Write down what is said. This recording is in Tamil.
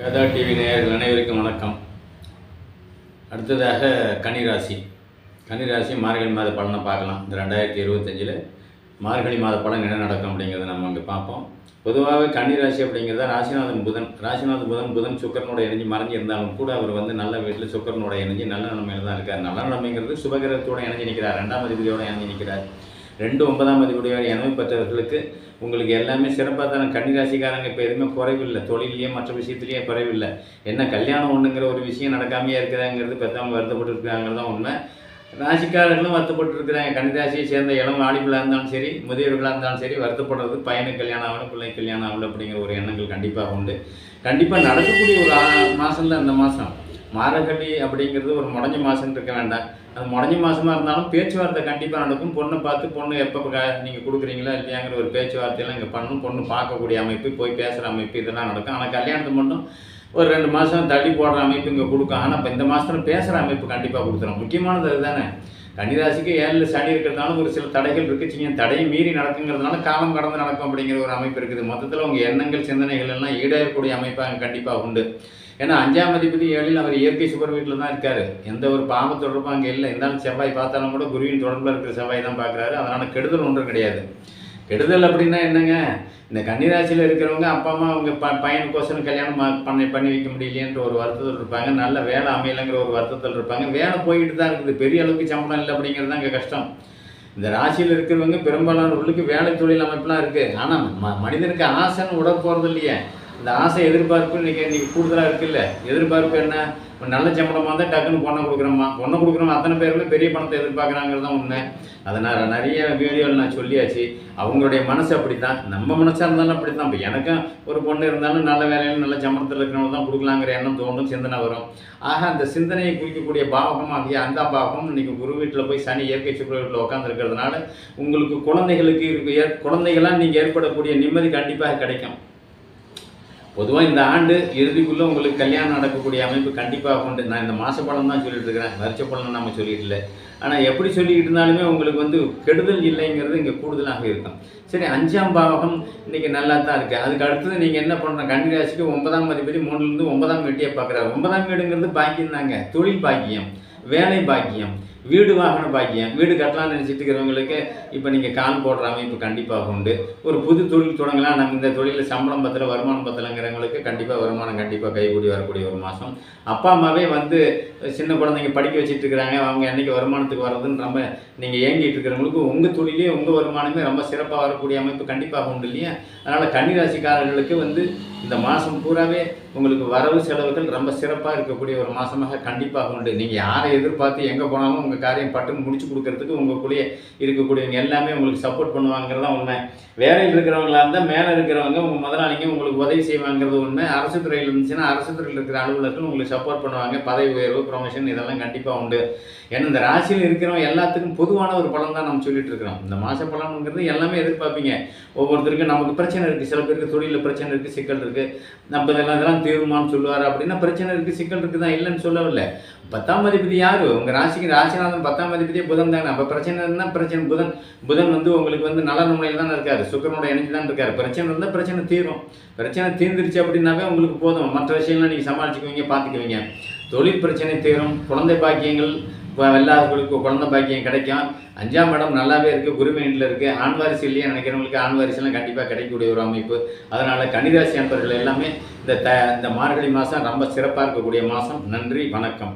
வேதா டிவி நேயர்கள் அனைவருக்கும் வணக்கம். அடுத்ததாக கன்னிராசி. கன்னிராசி மார்கழி மாத பலனை பார்க்கலாம். இந்த ரெண்டாயிரத்தி இருபத்தஞ்சில் மார்கழி மாத பலன் என்ன நடக்கும் அப்படிங்கிறத நம்ம அங்கே பார்ப்போம். பொதுவாகவே கன்னிராசி அப்படிங்கிறத ராசிநாதன் புதன். ராசிநாதன் புதன் புதன் சுக்கரனோட இணைஞ்சு மறைஞ்சு இருந்தாலும் கூட அவர் வந்து நல்ல வீட்டில் சுக்கரனோட இணைஞ்சு நல்ல நிலைமையில் தான் இருக்கார். நல்ல நிலைமைங்கிறது சுபகிரகத்தோட இணைஞ்சு நிற்கிறார் ரெண்டாம் அதிபதியோட இணைஞ்சு நிற்கிறார் ரெண்டு ஒன்பதாம் அதிபதியோட இணைவு பெற்றவர்களுக்கு உங்களுக்கு எல்லாமே சிறப்பாக தானே கன்னிராசிக்காரங்க இப்போ எதுவுமே குறைவில்லை. தொழிலையே மற்ற விஷயத்துலேயே குறைவில்லை. என்ன கல்யாணம் ஒன்றுங்கிற ஒரு விஷயம் நடக்காமையே இருக்குதாங்கிறது பெற்றவங்க வருத்தப்பட்டு இருக்காங்கிறது தான் உண்மை. ராசிக்காரர்களும் வருத்தப்பட்டு இருக்கிறாங்க கன்னிராசியை சேர்ந்த இளம் ஆடிகளாக இருந்தாலும் சரி முதியவர்களாக இருந்தாலும் சரி வருத்தப்படுறது பையனுக்கு கல்யாணம் ஆகணும் பிள்ளை கல்யாணம் ஆகணும் அப்படிங்கிற ஒரு எண்ணங்கள் கண்டிப்பாக உண்டு. கண்டிப்பாக நடக்கக்கூடிய ஒரு மாதம் தான் இந்த மாதம் மாரகடி அப்படிங்கிறது ஒரு முடஞ்ச மாதம் இருக்க வேண்டாம். அது முடஞ்ச மாதமாக இருந்தாலும் பேச்சுவார்த்தை கண்டிப்பாக நடக்கும். பொண்ணை பார்த்து பொண்ணு எப்போ நீங்கள் கொடுக்குறீங்களா இல்லையாங்கிற ஒரு பேச்சுவார்த்தையெல்லாம் இங்கே பண்ணணும். பொண்ணு பார்க்கக்கூடிய அமைப்பு போய் பேசுகிற அமைப்பு இதெல்லாம் நடக்கும். ஆனால் கல்யாணத்துக்கு மட்டும் ஒரு ரெண்டு மாதம் தள்ளி போடுற அமைப்பு இங்கே கொடுக்கும். ஆனால் இப்போ இந்த மாதத்தில் பேசுகிற அமைப்பு கண்டிப்பாக கொடுத்துரும். முக்கியமானது அதுதானே. கன்னிராசிக்கு ஏழில் சனி இருக்கிறதுனால ஒரு சில தடைகள் இருக்குது சின்ன தடையை மீறி நடக்குங்கிறதுனால காலம் கடந்து நடக்கும் அப்படிங்கிற ஒரு அமைப்பு இருக்குது. மொத்தத்தில் உங்கள் எண்ணங்கள் சிந்தனைகள் எல்லாம் ஈடேறக்கூடிய அமைப்பாக அங்கே கண்டிப்பாக உண்டு. ஏன்னா அஞ்சாம் அதிபதி ஏழில் அவர் இயற்கை சுபர் வீட்டில் தான் இருக்கார். எந்த ஒரு பாம்பு தொடர்பும் அங்கே இல்லை. இருந்தாலும் செவ்வாய் பார்த்தாலும் கூட குருவின் தொடர்பில் இருக்கிற செவ்வாய் தான் பார்க்குறாரு. அதனால் கெடுதல் ஒன்றும் கிடையாது. கெடுதல் அப்படின்னா என்னங்க? இந்த கன்னிராசியில் இருக்கிறவங்க அப்பா அம்மா அவங்க ப பையனுக்கோசரம் கல்யாணம் பண்ணி பண்ணி வைக்க முடியலையன்ற ஒரு வருத்தத்தில் இருப்பாங்க. நல்ல வேலை அமையலைங்கிற ஒரு வருத்தத்தில் இருப்பாங்க. வேலை போய்கிட்டு தான் இருக்குது. பெரிய அளவுக்கு சம்பளம் இல்லை அப்படிங்கிறது தான் இங்கே கஷ்டம். இந்த ராசியில் இருக்கிறவங்க பெரும்பாலானவர்களுக்கு வேலை தொழில் அமைப்புலாம் இருக்குது ஆனால் ம மனிதனுக்கு ஆசைன்னு உட போகிறது இல்லையே. இந்த ஆசை எதிர்பார்ப்பு இன்றைக்கி இன்றைக்கி கூடுதலாக இருக்குல்ல? எதிர்பார்ப்பு என்ன? ஒரு நல்ல சம்பளமாக இருந்தால் டக்குன்னு பொண்ணை கொடுக்குறோமா பொண்ணை கொடுக்குறோம் அத்தனை பேருமே பெரிய பணத்தை எதிர்பார்க்குறாங்கிறது தான் உண்மை. அதை நான் நிறைய வீடியோவில் நான் சொல்லியாச்சு. அவங்களுடைய மனசு அப்படி தான் நம்ம மனசாக இருந்தாலும் அப்படி தான் இப்போ எனக்கும் ஒரு பொண்ணு இருந்தாலும் நல்ல வேலையில் நல்ல சம்பளத்தில் இருக்கிறவங்க தான் கொடுக்கலாங்கிற எண்ணம் தோணும் சிந்தனை வரும். ஆக அந்த சிந்தனையை குறிக்கக்கூடிய பாவகம் ஆகிய அந்த பாவகம் இன்றைக்கி குரு வீட்டில் போய் சனி இயற்கை சுற்று வீட்டில் உட்காந்துருக்கிறதுனால உங்களுக்கு குழந்தைகளுக்கு இருக்கு. ஏற்- குழந்தைகளாக நீங்கள் ஏற்படக்கூடிய நிம்மதி கண்டிப்பாக கிடைக்கும். பொதுவாக இந்த ஆண்டு இறுதிக்குள்ளே உங்களுக்கு கல்யாணம் நடக்கக்கூடிய அமைப்பு கண்டிப்பாக உண்டு. நான் இந்த மாத பலன் தான் சொல்லிட்டு இருக்கிறேன். வருஷ பலன் நம்ம சொல்லிட்டு இல்லை. ஆனால் எப்படி சொல்லிக்கிட்டு இருந்தாலுமே உங்களுக்கு வந்து கெடுதல் இல்லைங்கிறது இங்கே கூடுதலாக இருக்கும். சரி அஞ்சாம் பாவகம் இன்னைக்கு நல்லா தான் இருக்குது அதுக்கு அடுத்தது நீங்கள் என்ன பண்ணுற கன்னிராசிக்கு ஒன்பதாம் அதிபதி மூணுலேருந்து ஒன்பதாம் வீட்டையே பார்க்குறாரு. ஒன்பதாம் வீடுங்கிறது பாக்கியம் தாங்க. தொழில் பாக்கியம் வேலை பாக்கியம். வீடு வாகன பாக்கியம் வீடு கட்டலாம்னு நினச்சிட்டு இருக்கிறவங்களுக்கு இப்போ நீங்கள் கால் போடுற அமைப்பு கண்டிப்பாக உண்டு. ஒரு புது தொழில் தொடங்கலாம். நம்ம இந்த தொழிலில் சம்பளம் பத்திரம் வருமானம் பத்தலைங்கிறவங்களுக்கு கண்டிப்பாக வருமானம் கண்டிப்பாக கைகூடி வரக்கூடிய ஒரு மாதம் அப்பா அம்மாவே வந்து சின்ன குழந்தைங்க படிக்க வச்சுட்டு இருக்கிறாங்க அவங்க என்னைக்கு வருமானத்துக்கு வர்றதுன்னு ரொம்ப நீங்கள் ஏங்கிட்டு இருக்கிறவங்களுக்கு உங்கள் தொழிலே உங்கள் வருமானமே ரொம்ப சிறப்பாக வரக்கூடிய அமைப்பு கண்டிப்பாக உண்டு இல்லையா? அதனால் கன்னிராசிக்காரர்களுக்கு வந்து இந்த மாதம் பூராவே உங்களுக்கு வரவு செலவுகள் ரொம்ப சிறப்பாக இருக்கக்கூடிய ஒரு மாதமாக கண்டிப்பாக உண்டு. நீங்கள் யாரை எதிர்பார்த்து எங்கே போனாலும் உங்கள் காரியம் பட்டுன்னு முடிச்சு கொடுக்கறதுக்கு உங்களுக்குள்ளே இருக்கக்கூடியவங்க எல்லாமே உங்களுக்கு சப்போர்ட் பண்ணுவாங்கிறது தான் உண்மை. வேலையில் இருக்கிறவங்களா இருந்தால் மேலே இருக்கிறவங்க உங்கள் முதலாளிங்க உங்களுக்கு உதவி செய்வாங்கிறது உண்மை. அரசு துறையில் இருந்துச்சுன்னா அரசு துறையில் இருக்கிற அலுவலர்கள் உங்களுக்கு சப்போர்ட் பண்ணுவாங்க. பதவி உயர்வு ப்ரொமோஷன் இதெல்லாம் கண்டிப்பாக உண்டு. ஏன்னா இந்த ராசியில் இருக்கிறவங்க எல்லாத்துக்கும் பொதுவான ஒரு பலன் தான் நம்ம சொல்லிட்டு இருக்கிறோம். இந்த மாச பலனுங்கிறது எல்லாமே எதிர்பார்ப்பீங்க. ஒவ்வொருத்தருக்கும் நமக்கு பிரச்சனை இருக்குது சில பேருக்கு தொழிலில் பிரச்சனை இருக்குது சிக்கல் இருக்குது நம்ம இதெல்லாம் இதெல்லாம் தீருமான்னு சொல்லுவார் அப்படின்னா பிரச்சனை இருக்குது சிக்கல் இருக்குது தான் இல்லைன்னு சொல்லவில்லை. பத்தாம் அதிபதி யாரு? உங்கள் ராசிக்கு ராசிநாதன் பத்தாம் அதிபதியே புதன் தானே? அப்போ பிரச்சனை இருந்தால் பிரச்சனை. புதன் புதன் வந்து உங்களுக்கு வந்து நல்ல முறையில் தான் இருக்காரு. சுக்கரனோட இணைஞ்சு தான் இருக்காரு. பிரச்சனை இருந்தால் பிரச்சனை தீரும். பிரச்சனை தீர்ந்துருச்சு அப்படின்னாவே உங்களுக்கு போதும். மற்ற விஷயம்லாம் நீங்கள் சமாளிச்சுக்குவீங்க பார்த்துக்குவீங்க. தொழில் பிரச்சனை தீரும். குழந்தை பாக்கியங்கள் இப்போ எல்லாருக்கும் குழந்தை பாக்கியம் கிடைக்கும். அஞ்சாம் இடம் நல்லாவே இருக்குது குருமேனில் இருக்குது ஆண் வாரிசு இல்லையா நினைக்கிறவங்களுக்கு ஆண் வாரிசுலாம் கண்டிப்பாக கிடைக்கக்கூடிய ஒரு அமைப்பு. அதனால் கன்னிராசி அன்பர்கள் எல்லாமே இந்த த இந்த மார்கழி மாதம் ரொம்ப சிறப்பாக இருக்கக்கூடிய மாதம் நன்றி வணக்கம்.